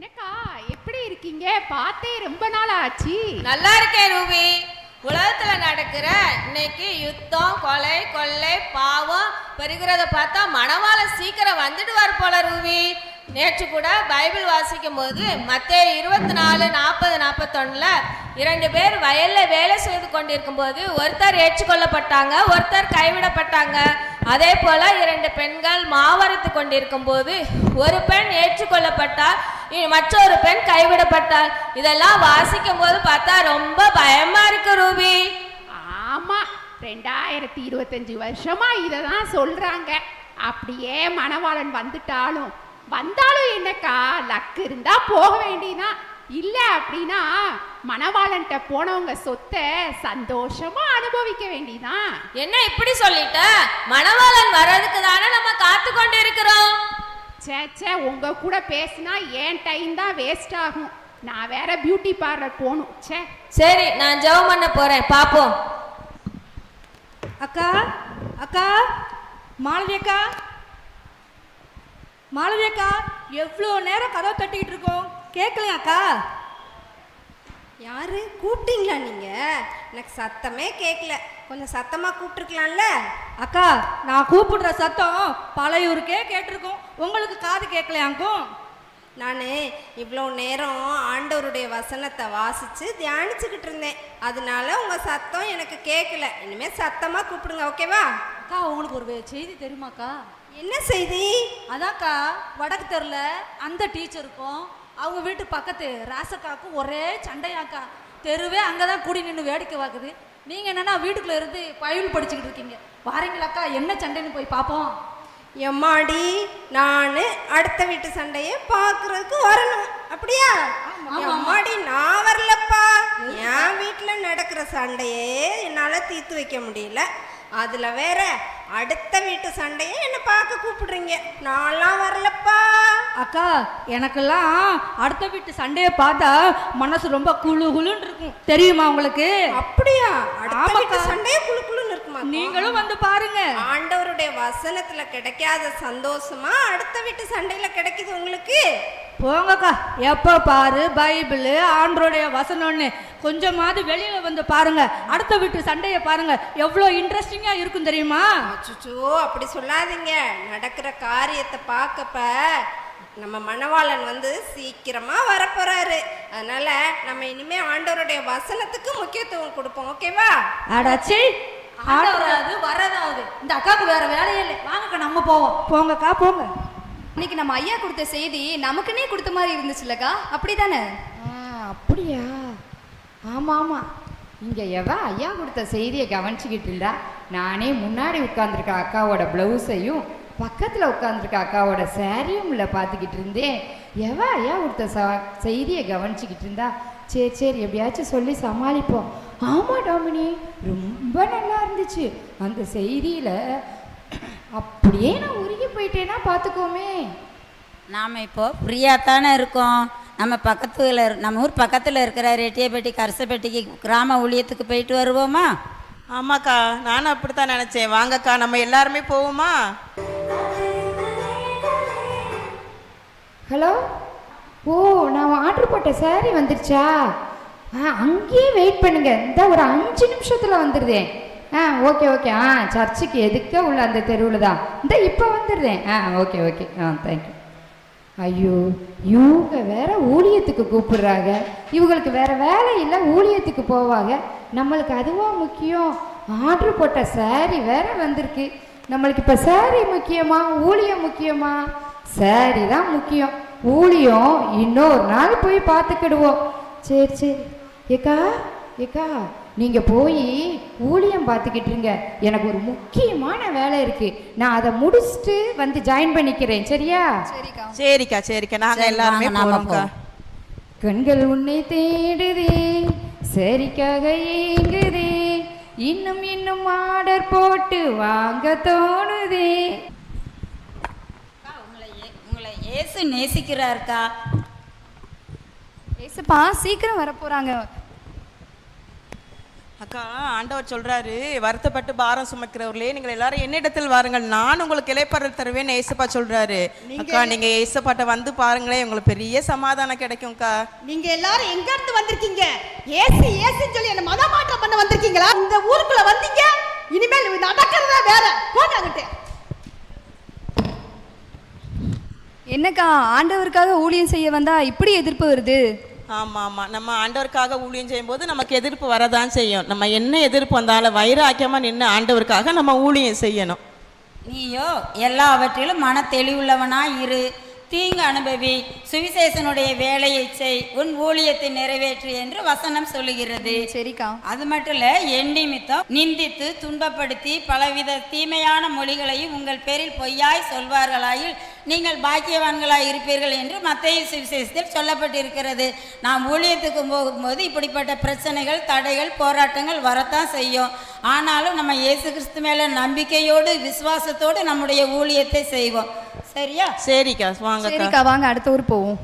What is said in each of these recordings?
என்னக்கா எப்படி இருக்கீங்க? பார்த்தே ரொம்ப நாள் ஆச்சு நல்லா இருக்கேன் ரூபி. உலகத்துல நடக்கிற இன்னைக்கு யுத்தம் கொலை கொள்ளை பாவம் பெருகிறத பார்த்தா மணவாள சீக்கிரம் வந்துடுவார் போல ரூபி. நேற்று கூட பைபிள் வாசிக்கும் போது மத்திய இருபத்தி நாலு நாற்பது நாற்பத்தொன்னுல இரண்டு பேர் வயல்ல வேலை செய்து கொண்டிருக்கும் போது ஒருத்தர் ஏற்றுக்கொள்ளப்பட்டாங்க ஒருத்தர் கைவிடப்பட்டாங்க. அதே போல இரண்டு பெண்கள் மாவரைத்து கொண்டிருக்கும் போது ஒரு பெண் ஏற்றுக்கொள்ளப்பட்டால் இ- மற்றொரு பெண் கைவிடப்பட்டாள் இதெல்லாம் வாசிக்கும் போது பார்த்தா ரொம்ப பயமா இருக்கு ரூபி. ஆமா ரெண்டாயிரத்தி இருபத்தஞ்சு வருஷமா இதை தான் சொல்றாங்க. அப்படியே மணவாளன் வந்துட்டாலும் வந்தாலும் என்னக்கா லக்கு இருந்தா போக வேண்டியதான் இல்ல அப்படின்னா மணவாளன்ட்ட போனவங்க சொத்தை சந்தோஷமா அனுபவிக்க வேண்டியதான் என்ன இப்படி சொல்லிட்ட? மணவாளன் வர்றதுக்கு தானே நம்ம காத்து கொண்டு இருக்கிறோம் ச்சே ச்சே உங்க கூட பேசினா என் டைம் தான் வேஸ்ட் ஆகும். நான் வேற பியூட்டி பார்லர் போகணும். ச்சே. சரி நான் ஜெபம் பண்ண போறேன். பாப்போம். அக்கா அக்கா மாலதி அக்கா. மாலதி அக்கா எவ்வளோ நேரம் கதவை தட்டிக்கிட்டு இருக்கோம்? கேட்கலையா அக்கா? யாரு? கூப்பிட்டீங்களா நீங்க? எனக்கு சத்தமே கேட்கல கொஞ்சம் சத்தமா கூப்பிட்டுருக்கலாம்ல? அக்கா நான் கூப்பிடுற சத்தம் பழையூருக்கே கேட்டிருக்கோம். உங்களுக்கு காது கேட்கலையாக்கும் நான் இவ்வளோ நேரம் ஆண்டவருடைய வசனத்தை வாசித்து தியானிச்சுக்கிட்டு இருந்தேன். அதனால உங்கள் சத்தம் எனக்கு கேட்கல இனிமேல் சத்தமாக கூப்பிடுங்க ஓகேவா? அக்கா உங்களுக்கு ஒரு செய்தி தெரியுமாக்கா? என்ன செய்தி? அதான்க்கா வடக்கு தெருல அந்த டீச்சருக்கும் அவங்க வீட்டு பக்கத்து ராசக்காக்கும் ஒரே சண்டையாக்கா. தெருவே அங்கே தான் கூடி நின்று வேடிக்கை பார்க்குது. நீங்கள் என்னன்னா வீட்டுக்குள்ளே இருந்து பயில் படிச்சுக்கிட்டு இருக்கீங்க. வாரீங்களாக்கா என்ன சண்டைன்னு போய் பார்ப்போம். எம்மாடி நான் அடுத்த வீட்டு சண்டையை பார்க்கறதுக்கு வரணும். அப்படியா? எம்மாடி நான் வரலப்பா. என் வீட்டில் நடக்கிற சண்டையே என்னால் தீர்த்து வைக்க முடியல. அதில் வேற அடுத்த வீட்டு சண்டையை என்னை பார்க்க கூப்பிடுறீங்க? நான்லாம் வரலப்பா. அக்கா எனக்கெல்லாம் அடுத்த வீட்டு சண்டையை பார்த்தா மனசு ரொம்ப குளு குளுன்னு இருக்கும். தெரியுமா உங்களுக்கு? அப்படியா? அடுத்த. வீட்டு சண்டையே குளு குளுன்னு இருக்குமா நீங்களும் வந்து பாருங்க. ஆண்டவருடைய வசனத்துல கிடைக்காத சந்தோஷமா அடுத்த வீட்டு சண்டையில கிடைக்குது உங்களுக்கு? போங்கக்கா. எப்போ பாரு பைபிள் ஆண்டருடைய வசனம்னு. கொஞ்சமாவது வெளியில வந்து பாருங்க. அடுத்த வீட்டு சண்டையை பாருங்க. எவ்வளோ இன்ட்ரெஸ்டிங்கா இருக்கும் தெரியுமா? அச்சோ அப்படி சொல்லாதீங்க. நடக்கிற காரியத்தை பார்க்கப்ப நம்ம மணவாளன் வந்து சீக்கிரமா வரப்போறாரு. அதனால நம்ம இனிமே ஆண்டவருடைய வசனத்துக்கு முக்கியத்துவம் கொடுப்போம். ஓகேவா? அடாச்சி ஆண்டவராது வரதாவது இந்த அக்காவுக்கு வேற வேலையே இல்லை. வாங்கக்கா நம்ம போவோம். போங்கக்கா போங்க. இன்னைக்கு நம்ம ஐயா கொடுத்த செய்தி நமக்குன்னே கொடுத்த மாதிரி இருந்துச்சுல்லக்கா அப்படிதானே? அப்படியா? ஆமாம் ஆமாம் இங்கே எவ ஐயா கொடுத்த செய்தியை கவனிச்சுக்கிட்டு இருந்தா நானே முன்னாடி உட்காந்துருக்க அக்காவோட ப்ளவுஸையும் பக்கத்தில் உட்காந்துருக்க அக்காவோட சேரீயும் இல்லை பார்த்துக்கிட்டு இருந்தேன். எவ ஐயா கொடுத்த ச செய்தியை கவனிச்சுக்கிட்டு இருந்தா சரி சரி எப்படியாச்சும் சொல்லி சமாளிப்போம். ஆமாம் டாமினி ரொம்ப நல்லா இருந்துச்சு. அந்த செய்தியில் அப்படியே நான் போயிட்டேன்னா பார்த்துக்கோமே. நாம் இப்போ ஃப்ரீயாக தானே இருக்கோம். நம்ம பக்கத்தில் நம்ம ஊர் பக்கத்தில் இருக்கிற ரெட்டியப்பட்டி கரசப்பட்டிக்கு கிராம ஊழியத்துக்கு போயிட்டு வருவோமா? ஆமாக்கா நானும் அப்படித்தான் நினைச்சேன். வாங்கக்கா நம்ம எல்லாருமே போவோமா? ஹலோ? ஓ நான் ஆர்டர் போட்ட saree வந்துருச்சா? ஆ அங்கேயே வெயிட் பண்ணுங்க. இந்த ஒரு அஞ்சு நிமிஷத்தில் வந்துடுதேன் ஆ ஓகே ஓகே. ஆ சர்ச்சுக்கு எதுக்கே உள்ள அந்த தெருவில் தான். இந்த இப்போ வந்துடுறேன். ஆ ஓகே ஓகே. ஆ தேங்க்யூ ஐயோ இவங்க வேற ஊழியத்துக்கு கூப்பிடுறாங்க. இவங்களுக்கு வேற வேலை இல்லை ஊழியத்துக்கு போவாங்க. நம்மளுக்கு அதுவா முக்கியம்? ஆர்டர் போட்ட சாரி வேற வந்திருக்கு. நம்மளுக்கு இப்போ சாரி முக்கியமா? ஊழியம் முக்கியமா? சாரி தான் முக்கியம். ஊழியம் இன்னொரு நாள் போய் பார்த்துக்கிடுவோம். சரி சரி. ஏக்கா ஏக்கா நீங்கள் போய் ஊழியம் பார்த்துக்கிட்டு இருங்க. எனக்கு ஒரு முக்கியமான வேலை இருக்குது நான் அதை முடிச்சுட்டு வந்து ஜாயின் பண்ணிக்கிறேன். சரியா? சரிக்கா. சரிக்கா சரிக்கா. நாங்க சரி, எல்லாருமே. கண்கள் உன்னை தேடுதே. சரிக்காக ஏங்குதே. இன்னும் இன்னும் ஆர்டர் போட்டு வாங்க தோணுதே. உங்களை ஏ- உங்களை இயேசு நேசிக்கிறாருக்கா. ஏசப்பா சீக்கிரம் வரப்போறாங்க. அக்கா ஆண்டவர் சொல்றாரு வருத்தப்பட்டு பாரம் சுமக்கிறவர்களே நீங்கள் எல்லாரும் என்னிடத்தில் வாருங்கள். நான் உங்களுக்கு இலைப்பாறல் தருவேன்னு ஏசப்பா சொல்றாரு. அக்கா நீங்க ஏசப்பாட்ட வந்து பாருங்களேன் உங்களுக்கு பெரிய சமாதானம் கிடைக்கும்க்கா. நீங்க எல்லாரும் எங்க இருந்து வந்திருக்கீங்க? ஏசு ஏசுன்னு சொல்லி என்ன மதமாற்றம் பண்ண வந்திருக்கீங்களா? இந்த ஊருக்குள்ள வந்தீங்க? இனிமேல் நடக்கிறதா வேற? போங்க அங்கிட்டு. என்னக்கா ஆண்டவருக்காக ஊழியம் செய்ய வந்தா இப்படி எதிர்ப்பு வருது? ஆமாம். ஆமாம் நம்ம ஆண்டவருக்காக ஊழியம் செய்யும்போது நமக்கு எதிர்ப்பு வரதான் செய்யும். நம்ம என்ன எதிர்ப்பு வந்தாலும் வைராக்கியமாக நின்று ஆண்டவருக்காக நம்ம ஊழியம் செய்யணும். நீயோ எல்லாவற்றிலும் மன தெளிவுள்ளவனாக இரு. தீங்கு அனுபவி சுவிசேஷனுடைய வேலையை செய் உன் ஊழியத்தை நிறைவேற்று என்று வசனம் சொல்லுகிறது. சரிக்கா. அது மட்டும் இல்ல என் நிமித்தம் நிந்தித்து துன்பப்படுத்தி பலவித தீமையான மொழிகளையும் உங்கள் பேரில் பொய்யாய் சொல்வார்களாயில் நீங்கள் பாக்கியவான்களாய் இருப்பீர்கள் என்று மத்திய சுவிசேஷத்தில் சொல்லப்பட்டிருக்கிறது. நாம் ஊழியத்துக்கு போகும்போது இப்படிப்பட்ட பிரச்சனைகள் தடைகள் போராட்டங்கள் வரத்தான் செய்யும். ஆனாலும் நம்ம இயேசு கிறிஸ்து மேல நம்பிக்கையோடு விசுவாசத்தோடு நம்முடைய ஊழியத்தை செய்வோம். சரியா? சரிக்கா வாங்கக்கா. சரிக்கா வாங்க அடுத்த ஊர் போவோம்.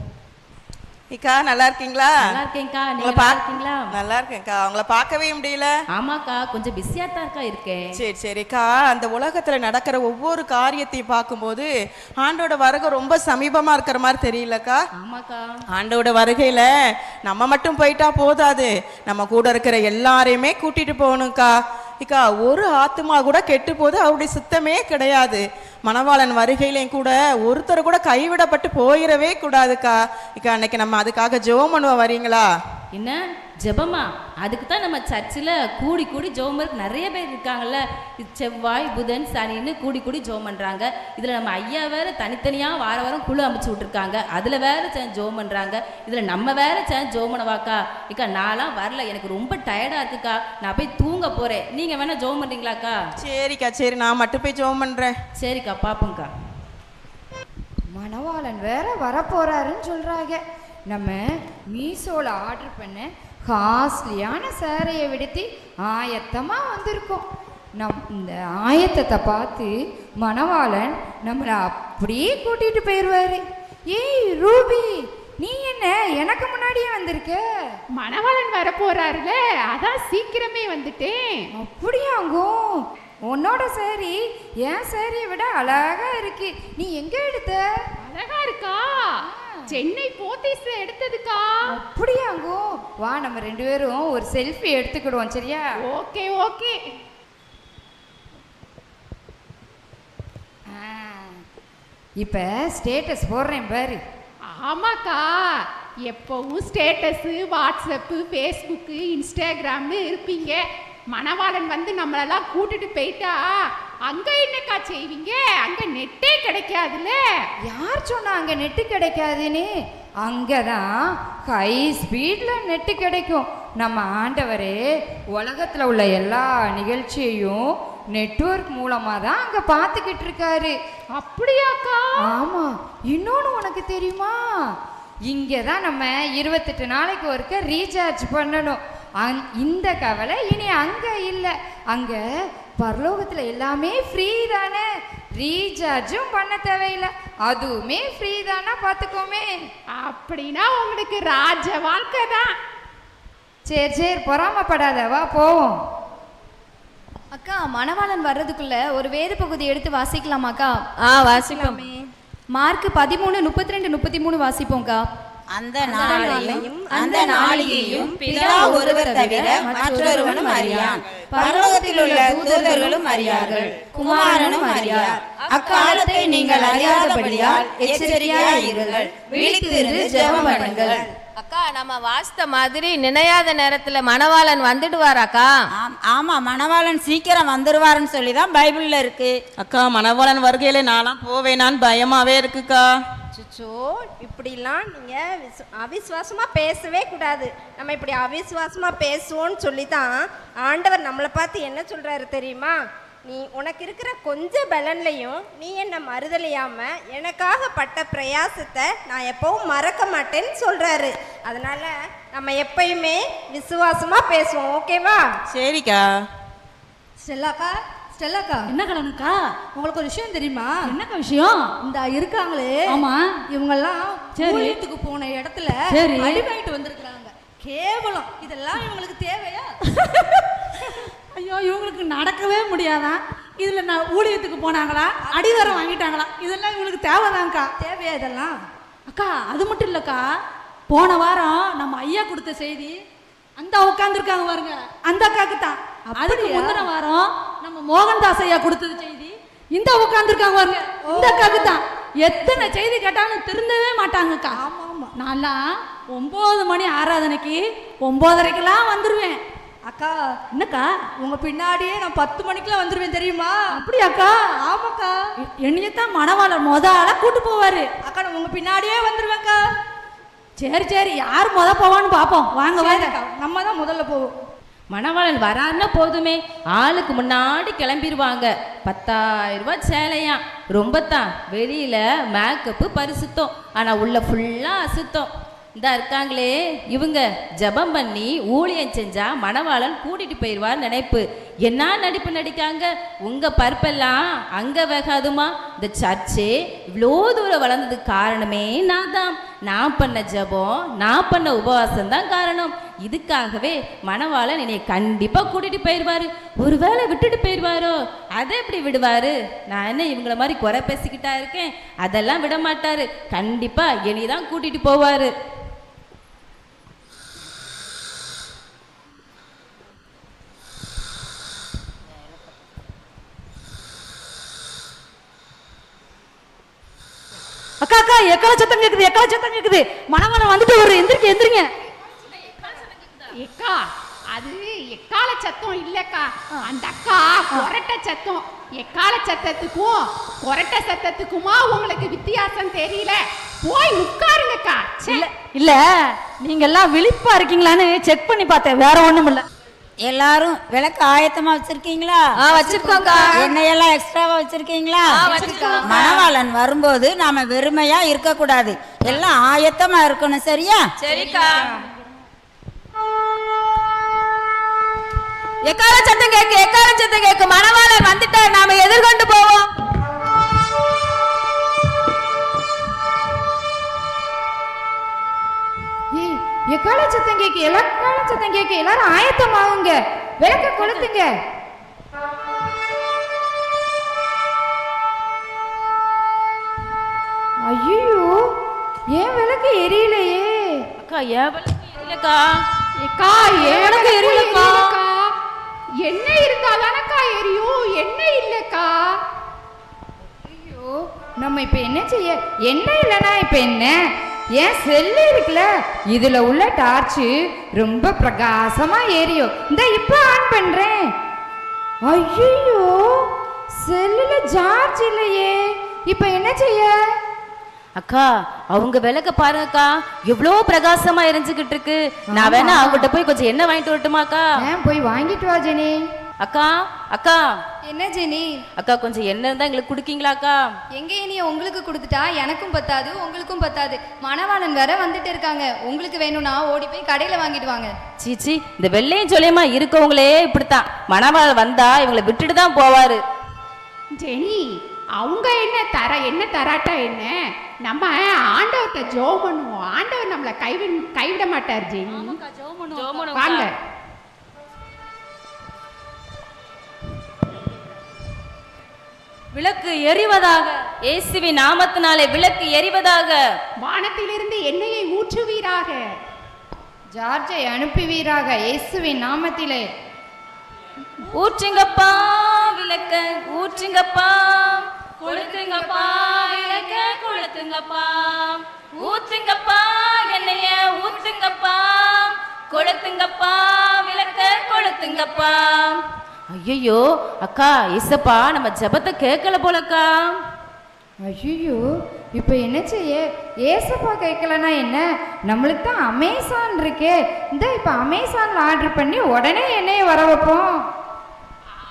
இக்கா நல்லா இருக்கீங்களா? நல்லா இருக்கேன்க்கா. நீங்க நல்லா இருக்கீங்களா? நல்லா இருக்கேன்க்கா. உங்களை பார்க்கவே முடியல. ஆமாக்கா கொஞ்சம் பிஸியா தான் இருக்கா இருக்கேன் சரி சரிக்கா. அந்த உலகத்துல நடக்கிற ஒவ்வொரு காரியத்தையும் பார்க்கும்போது ஆண்டோட வருகை ரொம்ப சமீபமா இருக்கிற மாதிரி தெரியலக்கா. ஆமாக்கா. ஆண்டோட வருகையில நம்ம மட்டும் போயிட்டா போதாது. நம்ம கூட இருக்கிற எல்லாரையுமே கூட்டிட்டு போகணும்க்கா. இக்கா ஒரு ஆத்துமா கூட கெட்டு போது அவருடைய சுத்தமே கிடையாது. மணவாளன் வருகையிலையும் கூட ஒருத்தர் கூட கைவிடப்பட்டு போயிடவே கூடாதுக்கா. இக்கா அன்னைக்கு நம்ம அதுக்காக ஜெபம் பண்ணுவோம் வரீங்களா? என்ன? ஜெபமா? அதுக்கு தான் நம்ம சர்ச்சில் கூடி கூடி ஜெபம் நிறைய பேர் இருக்காங்கல்ல. செவ்வாய் புதன் சனின்னு கூடி கூடி ஜெபம் பண்ணுறாங்க இதில் நம்ம ஐயா வேற தனித்தனியாக வார வாரம் குழு அமைச்சு விட்ருக்காங்க அதில் வேற சேர்ந்து ஜெபம் பண்ணுறாங்க இதில் நம்ம வேற சேர்ந்து ஜெபம் பண்ணவாக்கா? இக்கா நான்லாம் வரல. எனக்கு ரொம்ப டயர்டாக இருக்குக்கா. நான் போய் தூங்க போகிறேன் நீங்கள் வேணால் ஜெபம் பண்ணுறீங்களாக்கா சரிக்கா சரி. நான் மட்டும் போய் ஜெபம் பண்றேன். சரிக்கா பார்ப்போங்க்கா மணவாளன் வேற வரப்போறாருன்னு சொல்றாங்க. நம்ம மீஷோல ஆர்டர் பண்ண காஸ்ட்லியான சேரையை விடுத்தி ஆயத்தமா வந்திருக்கோம். நம் இந்த ஆயத்தத்தை பார்த்து மணவாளன் நம்மளை அப்படியே கூட்டிட்டு போயிடுவாரு. ஏய் ரூபி நீ என்ன? எனக்கு முன்னாடியே வந்திருக்க? மணவாளன் வர போறாருல அதான் சீக்கிரமே வந்துட்டேன். அப்படியாங்கோ உன்னோட சேரி என் சேரியை விட அழகா இருக்கு. நீ எங்க எடுத்த? அழகா இருக்கா? சென்னை போத்தீஸ்ல எடுத்ததுக்கா? அப்படியாங்கோ வா நம்ம ரெண்டு பேரும் ஒரு செல்ஃபி எடுத்துக்கிடுவோம் சரியா? Okay okay. இப்ப ஸ்டேட்டஸ் போடுறேன் பாரு. ஆமாக்கா. எப்பவும் ஸ்டேட்டஸு வாட்ஸ்அப்பு ஃபேஸ்புக்கு இன்ஸ்டாகிராம்னு இருப்பீங்க. மணவாளன் வந்து நம்மளெல்லாம் கூட்டிட்டு போயிட்டா அங்க என்னக்கா செய்வீங்க? அங்க நெட்டே கிடைக்காதுல்ல? யார் சொன்னா அங்க நெட்டு கிடைக்காதுன்னு? அங்கதான் ஹை ஸ்பீட்ல நெட்டு கிடைக்கும். நம்ம ஆண்டவரே உலகத்துல உள்ள எல்லா நிகழ்ச்சியையும் நெட்வொர்க் மூலமா தான் அங்க பார்த்துக்கிட்டு இருக்காரு. அப்படியாக்கா? ஆமா. இன்னொன்னு உனக்கு தெரியுமா? இங்கே தான் நம்ம இருபத்தெட்டு நாளைக்கு ஒருக்க ரீசார்ஜ் பண்ணணும். அங் இந்த கவலை இனி அங்கே இல்லை. அங்கே பரலோகத்தில் எல்லாமே ஃப்ரீ தானே? ரீசார்ஜும் பண்ண தேவையில்லை. அதுவுமே ஃப்ரீ தானா? பார்த்துக்கோமே. அப்படின்னா உங்களுக்கு ராஜ வாழ்க்கை தான். சரி சரி பொறாமப்படாத வா போவோம். அக்கா மணவாளன் வர்றதுக்குள்ள ஒரு வேத பகுதி எடுத்து வாசிக்கலாமாக்கா ஆ வாசிப்போம். மார்க் பதிமூணு முப்பத்தி ரெண்டு முப்பத்தி மூணு வாசிப்போம்க்கா அந்த நாளையும் அந்த நாளிகையும் பிதா ஒருவர் தவிர மற்றொருவனும் அறியான். பரலோகத்தில் உள்ள தூதர்களும் அறியார்கள். குமாரனும் அறியார். அக்காலத்தை நீங்கள் அறியாதபடியால் எச்சரிக்கையாய் இருங்கள். விழித்திருந்து ஜெபம் பண்ணுங்கள். அக்கா நம்ம வாசித்த மாதிரி நினையாத நேரத்துல மணவாளன் வந்துடுவாராக்கா ஆம் ஆமா மணவாளன் சீக்கிரம் வந்துருவாருன்னு சொல்லி தான் பைபிள்ல இருக்கு. அக்கா மணவாளன் வருகையில நான்லாம் போவேனான்னு பயமாவே இருக்குக்கா. சுச்சோ இப்படிலாம் நீங்கள் விசு அவிசுவாசமாக பேசவே கூடாது. நம்ம இப்படி அவிசுவாசமாக பேசுவோன்னு சொல்லி தான் ஆண்டவர் நம்மளை பார்த்து என்ன சொல்கிறாரு தெரியுமா? நீ உனக்கு இருக்கிற கொஞ்சம் பலன்லையும் நீ என்ன மறுதலியாம எனக்காக பட்ட பிரயாசத்தை நான் எப்பவும் மறக்க மாட்டேன்னு சொல்கிறாரு அதனால நம்ம எப்பயுமே விசுவாசமாக பேசுவோம். ஓகேவா? சரிக்கா. ஸ்டெல்லாக்கா ஸ்டெல்லாக்கா என்ன கலனுக்கா? உங்களுக்கு ஒரு விஷயம் தெரியுமா? என்னக்கா விஷயம்? இந்த இருக்காங்களே. ஆமா. இவங்கெல்லாம். ஊழியத்துக்கு போன இடத்துல சரி. அடிமைட்டு வந்திருக்கிறாங்க. கேவலம். இதெல்லாம் இவங்களுக்கு தேவையா? ஐயோ இவங்களுக்கு நடக்கவே முடியாதான் இதுல நான் ஊழியத்துக்கு போனாங்களா? அடிவாரம் வாங்கிட்டாங்களா? இதெல்லாம் இவங்களுக்கு தேவைதான்க்கா. தேவையா இதெல்லாம்? அக்கா அது மட்டும் இல்லக்கா. போன வாரம் நம்ம ஐயா கொடுத்த செய்தி அந்த உட்காந்துருக்காங்க பாருங்க. அந்த அக்காக்கு தான். அதுக்கு முந்தின வாரம் நம்ம மோகன்தாஸ் ஐயா கொடுத்தது செய்தி. இந்த உட்காந்துருக்காங்க பாருங்க. இந்த அக்காக்கு தான் எத்தனை செய்தி கேட்டாலும் திருந்தவே மாட்டாங்கக்கா. நான்லாம் ஒன்பது மணி ஆராதனைக்கு ஒன்பதரைக்கெல்லாம் வந்துருவேன். அக்கா என்னக்கா? உங்க பின்னாடியே நான் பத்து மணிக்கெல்லாம் வந்துருவேன் தெரியுமா? அப்படியாக்கா? ஆமாக்கா. என்னையத்தான் மணவாளர் முத ஆளா கூட்டு போவாரு. அக்கா நான் உங்க பின்னாடியே வந்துருவேன்க்கா. சரி சரி. யார் முத போவான்னு பாப்போம். வாங்க வாங்க. நம்ம தான் முதல்ல போவோம். மணவாளன் வரான்னா போதுமே. ஆளுக்கு முன்னாடி கிளம்பிடுவாங்க பத்தாயிரம் ரூபாய் சேலையாம் ரொம்ப தான் வெளியில மேக்கப்பு பரிசுத்தம். ஆனா உள்ள ஃபுல்லா அசுத்தம். இந்த இருக்காங்களே. இவங்க ஜெபம் பண்ணி ஊழியம் செஞ்சா மணவாளன் கூட்டிட்டு போயிடுவார் நினைப்பு. என்ன நடிப்பு நடிக்காங்க? உங்க பருப்பெல்லாம் அங்க வேகாதுமா? இந்த சர்ச்சே இவ்வளோ தூரம் வளர்ந்ததுக்கு காரணமே நான் தான் நான் பண்ண ஜெபம் நான் பண்ண உபவாசம் தான் காரணம். இதுக்காகவே மணவாளன் என்னை கண்டிப்பாக கூட்டிட்டு போயிடுவாரு ஒருவேளை விட்டுட்டு போயிடுவாரோ அதை எப்படி விடுவாரு? நான் என்ன இவங்கள மாதிரி குறை பேசிக்கிட்டா இருக்கேன்? அதெல்லாம் விட மாட்டாரு கண்டிப்பாக என்னை தான் கூட்டிட்டு போவாரு. அக்கா அக்கா எக்கால சத்தம் கேக்குது எக்கால சத்தம் கேக்குது. மணவாளன் வந்துட்டு ஒரு எந்திரிக்க எந்திரிங்க. எக்கா அது எக்கால சத்தம் இல்லக்கா. அந்த அக்கா கொரட்ட சத்தம். எக்கால சத்தத்துக்கும் கொரட்ட சத்தத்துக்குமா உங்களுக்கு வித்தியாசம் தெரியல. போய் உட்காருங்கக்கா. இல்ல இல்ல நீங்க எல்லாம் விழிப்பா இருக்கீங்களான்னு செக் பண்ணி பார்த்தேன். வேற ஒண்ணும் இல்ல எல்லாரும் விளக்கு ஆயத்தமா வச்சிருக்கீங்களா? ஆ வச்சிருக்கோம்க்கா. எண்ணெயெல்லாம் எக்ஸ்ட்ராவா வச்சிருக்கீங்களா? மணவாளன் வரும்போது நாம வெறுமையா இருக்க கூடாது எல்லாம் ஆயத்தமா இருக்கணும் சரியா? சரிக்கா. எக்கால சத்தம் கேக்கு எக்கால சத்தம் கேக்கு? மணவாளன் வந்துட்டார் நாம எதிர்கொண்டு போவோம். எக்கால சத்தம் கேக்கு எக்கால சத்தம் கேக்கு எல்லாரும் ஆயத்தமாகுங்க. விளக்க கொளுத்துங்க. ஐயோ ஏன் விளக்கு எரியலையே. அக்கா ஏன் விளக்கு எரியலக்கா? எக்கா எனக்கு எரியலக்கா? எண்ணெய் இருந்தா தானக்கா எரியும்? எண்ணெய் இல்லக்கா? ஐயோ நம்ம இப்ப என்ன செய்ய? என்ன இல்லைனா இப்ப என்ன? ஏன் செல்லு இருக்குல்ல? இதுல உள்ள டார்ச்சு ரொம்ப பிரகாசமா எரியும் இந்த இப்ப ஆன் பண்றேன். ஐயோ செல்லுல சார்ஜ் இல்லையே. இப்ப என்ன செய்ய? அக்கா அவங்க விளக்க பாருங்கக்கா. எவ்வளோ பிரகாசமா எரிஞ்சுக்கிட்டு இருக்கு. நான் வேணா அவங்ககிட்ட போய் கொஞ்சம் எண்ணெய் வாங்கிட்டு வரட்டுமாக்கா? போய் வாங்கிட்டு வா ஜெனி. அக்கா அக்கா. என்ன ஜெனி? அக்கா கொஞ்சம் எண்ணெய் இருந்தா எங்களுக்கு குடுக்கீங்களாக்கா எங்க இனி உங்களுக்கு கொடுத்துட்டா எனக்கும் பத்தாது உங்களுக்கும் பத்தாது. மணவாளன் வேற வந்துட்டு இருக்காங்க. உங்களுக்கு வேணும்னா ஓடி போய் கடையில வாங்கிட்டு வாங்க சீச்சி இந்த வெள்ளையும் சொல்லியமா இருக்கவங்களே இப்படித்தான். மணவாள் வந்தா இவங்களை விட்டுட்டு தான் போவாரு. ஜெனி அவங்க என்ன தர என்ன தராட்டா என்ன? நம்ம ஆண்டவர்கிட்ட ஜோ பண்ணுவோம். ஆண்டவர் நம்மளை கைவிட கைவிட மாட்டார் ஜெனி. வாங்க. விளக்கு எரிவதாக இயேசுவின் நாமத்தினாலே விளக்கு எரிவதாக வானத்திலிருந்து எண்ணெயை ஊற்றுவீராக. ஜார்ஜை அனுப்புவீராக இயேசுவின் நாமத்திலே. ஊற்றுங்கப்பா விளக்க ஊற்றுங்கப்பா. கொளுத்துங்கப்பா விளக்க கொளுத்துங்கப்பா. ஊற்றுங்கப்பா எண்ணெய ஊற்றுங்கப்பா கொளுத்துங்கப்பா விளக்க கொளுத்துங்கப்பா. ஐயோ அக்கா இசப்பா நம்ம ஜெபத்தை கேட்கல போலக்கா. ஐயோ இப்போ என்ன செய்ய? ஏசப்பா கேட்கலனா என்ன? நம்மளுக்கு தான் அமேசான் இருக்கே. இந்த இப்போ அமேசான்ல ஆர்டர் பண்ணி உடனே என்னைய வர வைப்போம்.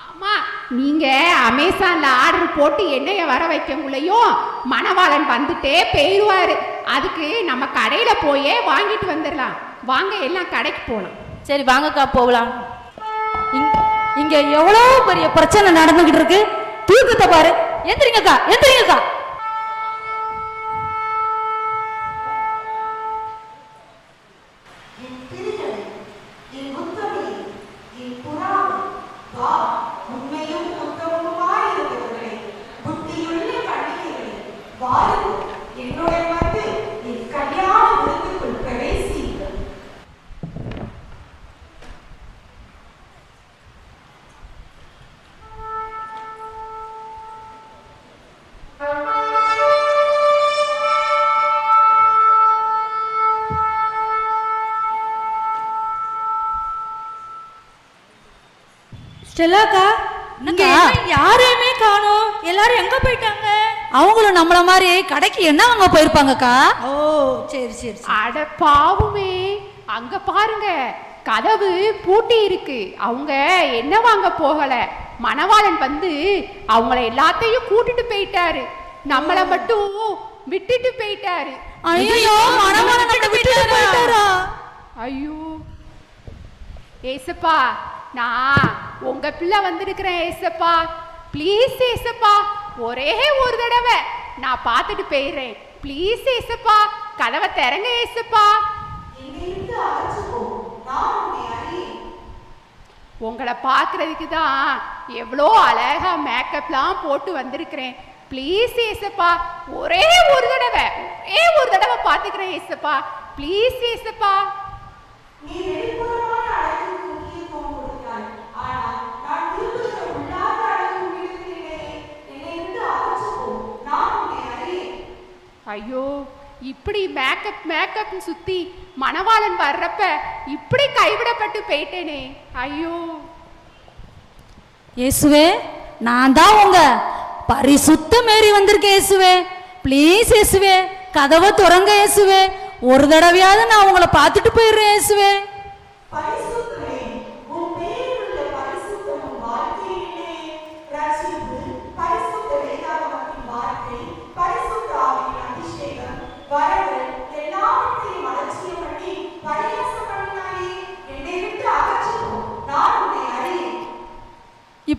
ஆமா நீங்க அமேசான்ல ஆர்டர் போட்டு எண்ணெயை வர வைக்கக்குள்ளேயும் மணவாளன் வந்துட்டே போயிடுவாரு அதுக்கு நம்ம கடையில போயே வாங்கிட்டு வந்துடலாம் வாங்க எல்லாம் கடைக்கு போகலாம் சரி வாங்கக்கா போகலாம். இங்க- எவ்வளவு பெரிய பிரச்சனை நடந்துகிட்டு இருக்கு? தூக்கத்தை பாரு. எந்திரிங்கக்கா எந்திரிங்கக்கா. ஸ்டெல்லாக்கா இங்க யாரையுமே காணோம். எல்லாரும் எங்க போயிட்டாங்க? அவங்களும் நம்மள மாதிரி கடைக்கு என்ன வாங்க போயிருப்பாங்கக்கா? ஓ சரி சரி அட பாவுமே அங்க பாருங்க கதவு பூட்டி இருக்கு. அவங்க என்ன வாங்க போகல? மணவாளன் வந்து அவங்கள எல்லாத்தையும் கூட்டிட்டு போயிட்டாரு. நம்மள மட்டும் விட்டுட்டு போயிட்டாரு. ஐயோ மணவாளன் விட்டுட்டு போயிட்டாரா? ஐயோ. ஏசப்பா நான் உங்க பிள்ளை வந்திருக்கிறேன் ஏசப்பா. ப்ளீஸ் ஏசப்பா ஒரே ஒரு தடவை நான் பார்த்துட்டு போயிடுறேன். ப்ளீஸ் ஏசப்பா கதவை திறங்க ஏசப்பா. உங்களை பார்க்கறதுக்கு தான் எவ்வளோ அழகா மேக்கப்லாம் போட்டு வந்திருக்கிறேன். ப்ளீஸ் ஏசப்பா ஒரே ஒரு தடவை ஒரே ஒரு தடவை பார்த்துக்கிறேன் ஏசப்பா. ப்ளீஸ் ஏசப்பா. ஐயோ இப்படி மேக்கப் மேக்கப்னு சுத்தி மணவாளன் வர்றப்ப இப்படி கைவிடப்பட்டு போயிட்டேனே. ஐயோ. இயேசுவே நான் தான் உங்க பரிசுத்த மேரி வந்திருக்கேன் இயேசுவே. ப்ளீஸ் இயேசுவே கதவை திறங்க இயேசுவே. ஒரு தடவையாவது நான் உங்களை பார்த்துட்டு போயிடுறேன் இயேசுவே.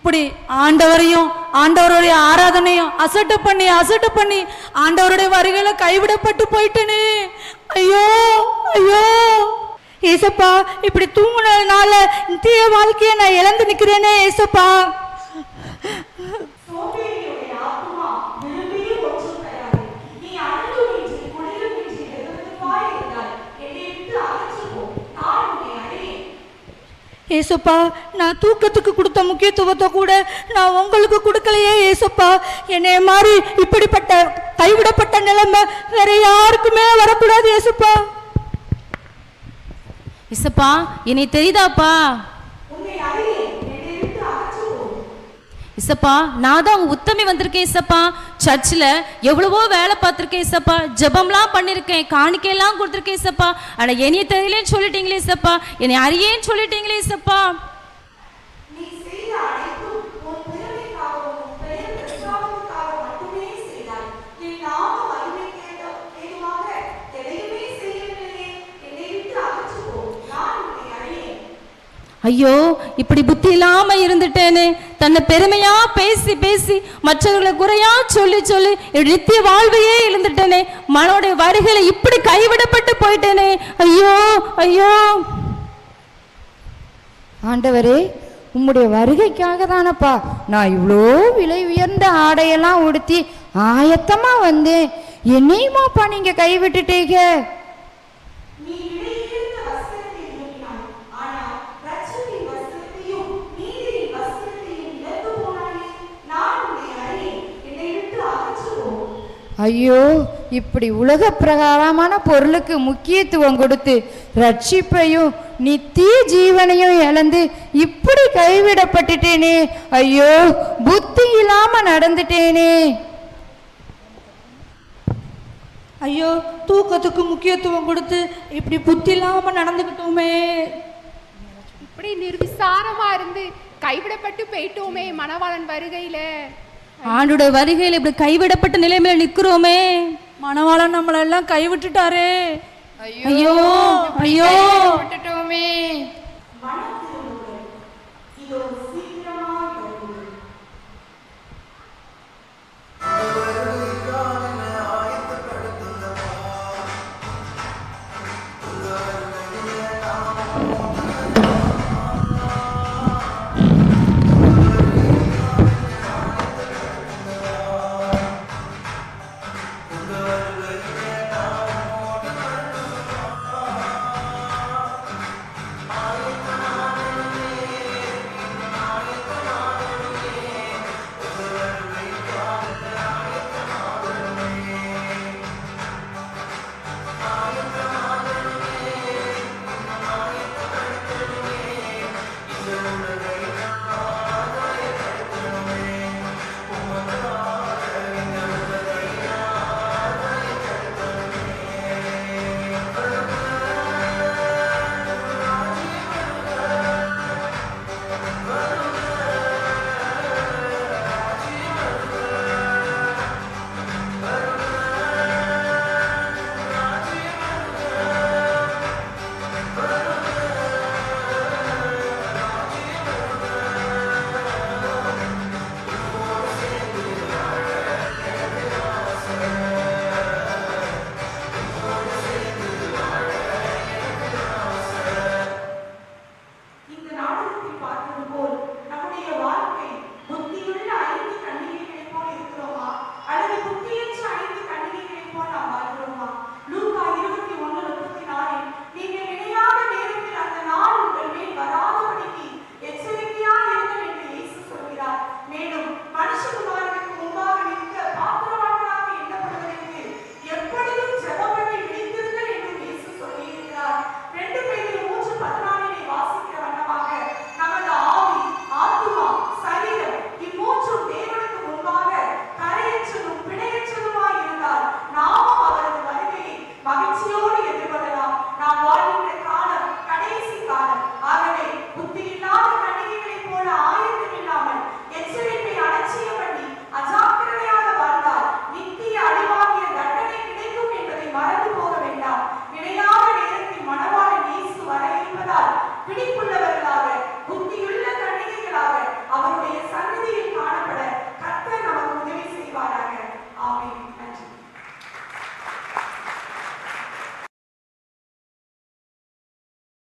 இப்படி ஆண்டவரையும் ஆண்டவருடைய ஆராதனையும் அசட்டு பண்ணி அசட்டு பண்ணி ஆண்டவருடைய வரிகளை கைவிடப்பட்டு போயிட்டேனே. ஐயோ ஐயோ. ஏசப்பா இப்படி தூங்குனதுனால தீய வாழ்க்கையை நான் இழந்து நிக்கிறேனே ஏசப்பா. ஏசப்பா நான் தூக்கத்துக்கு கொடுத்த முக்கியத்துவத்தை கூட நான் உங்களுக்கு கொடுக்கலையே ஏசப்பா. என்னைய மாதிரி இப்படிப்பட்ட கைவிடப்பட்ட நிலைமை வேற யாருக்குமே வரக்கூடாது ஏசப்பா. இசப்பா என்னை தெரியுதாப்பா? இசப்பா நான் தான் உங்க உத்தமி வந்திருக்கேன் இசப்பா. சர்ச்சில் எவ்வளவோ வேலை பார்த்துருக்கேன் இசப்பா. ஜெபம்லாம் பண்ணியிருக்கேன் காணிக்கையெல்லாம் கொடுத்துருக்கேன் இசப்பா. ஆனால் என்னைய தெரியலேன்னு சொல்லிட்டீங்களே இசப்பா. என்னை அறியேன்னு சொல்லிட்டீங்களே இசப்பா. ஐயோ இப்படி புத்தி இல்லாம இருந்துட்டேனே. தன்னை பெருமையா பேசி பேசி மற்றவர்களை குறையா சொல்லி சொல்லி நித்திய வாழ்வையே இழந்துட்டேனே. மனோடைய வரிகளை இப்படி கைவிடப்பட்டு போயிட்டேனே. ஐயோ ஐயோ. ஆண்டவரே உம்முடைய வருகைக்காக தானப்பா நான் இவ்வளோ விலை உயர்ந்த ஆடையெல்லாம் உடுத்தி ஆயத்தமா வந்தேன். என்னையுமாப்பா நீங்க கைவிட்டுட்டீங்க? ஐயோ இப்படி உலக பிரகாரமான பொருளுக்கு முக்கியத்துவம் கொடுத்து ரட்சிப்பையும் நித்திய ஜீவனையும் இழந்து இப்படி கைவிடப்பட்டுட்டேனே. ஐயோ புத்தி இல்லாம நடந்துட்டேனே. ஐயோ தூக்கத்துக்கு முக்கியத்துவம் கொடுத்து இப்படி புத்தி இல்லாம நடந்துக்கிட்டோமே. இப்படி நிர்விசாரமா இருந்து கைவிடப்பட்டு போயிட்டோமே மணவாளன் வருகையில. ஆண்டோட வருகையில இப்படி கைவிடப்பட்ட நிலைமையில நிக்கிறோமே மணவாளன் நம்மளெல்லாம் கைவிட்டுட்டாரே. ஐயோ ஐயோ. விட்டுட்டோமே